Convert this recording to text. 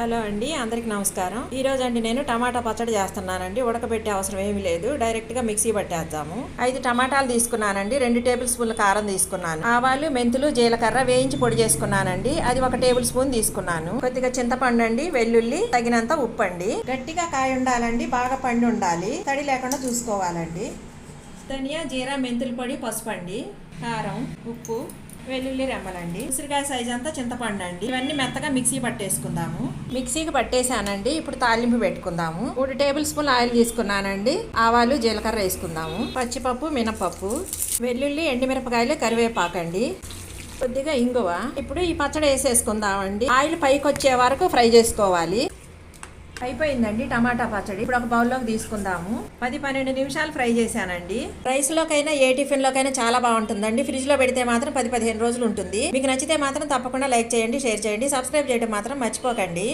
Hello అండి అందరికి నమస్కారం. ఈ రోజు అండి నేను టమాటా పచ్చడి చేస్తున్నానండి ఉడకబెట్టే అవసరం ఏమీ లేదు. డైరెక్ట్గా మిక్సీ పట్టేద్దాము. ఐదు టమాటాలు తీసుకున్నానండి రెండు టేబుల్ స్పూన్ల కారం తీసుకున్నాను. ఆవాలు మెంతులు జీలకర్ర వేయించి పొడి చేసుకున్నానండి. అది ఒక టేబుల్ స్పూన్ తీసుకున్నాను. కొద్దిగా చింతపండు అండి వెల్లుల్లి తగినంత ఉప్పు అండి గట్టిగా కాయ ఉండాలండి బాగా పండి ఉండాలి. తడి లేకుండా చూసుకోవాలండి. ధనియా జీరా మెంతుల పొడి పసుపు అండి కారం ఉప్పు. వెల్లుల్లి రెమ్మలండి. ఉసిరికాయ సైజ్ అంతా చింతపండు అండి ఇవన్నీ మెత్తగా మిక్సీ పట్టేసుకుందాము. మిక్సీకి పట్టేసానండి. ఇప్పుడు తాలింపు పెట్టుకుందాము. మూడు టేబుల్ స్పూన్ ఆయిల్ తీసుకున్నానండి. ఆవాలు జీలకర్ర వేసుకుందాము. పచ్చిపప్పు మినపప్పు వెల్లుల్లి ఎండుమిరపకాయలు కరివేపాకండి. కొద్దిగా ఇంగువ. ఇప్పుడు ఈ పచ్చడి వేసేసుకుందామండి. ఆయిల్ పైకి వచ్చే వరకు ఫ్రై చేసుకోవాలి. అయిపోయిందండి టమాటా పచ్చడి. ఇప్పుడు ఒక బౌల్లోకి తీసుకుందాము. పది పన్నెండు నిమిషాలు ఫ్రై చేశానండి. రైస్లోకైనా ఏ టిఫిన్లోకైనా చాలా బాగుంటుందండి. ఫ్రిడ్జ్లో పెడితే మాత్రం పది పదిహేను రోజులు ఉంటుంది. మీకు నచ్చితే మాత్రం తప్పకుండా లైక్ చేయండి షేర్ చేయండి సబ్స్క్రైబ్ చేయడం మాత్రం మర్చిపోకండి.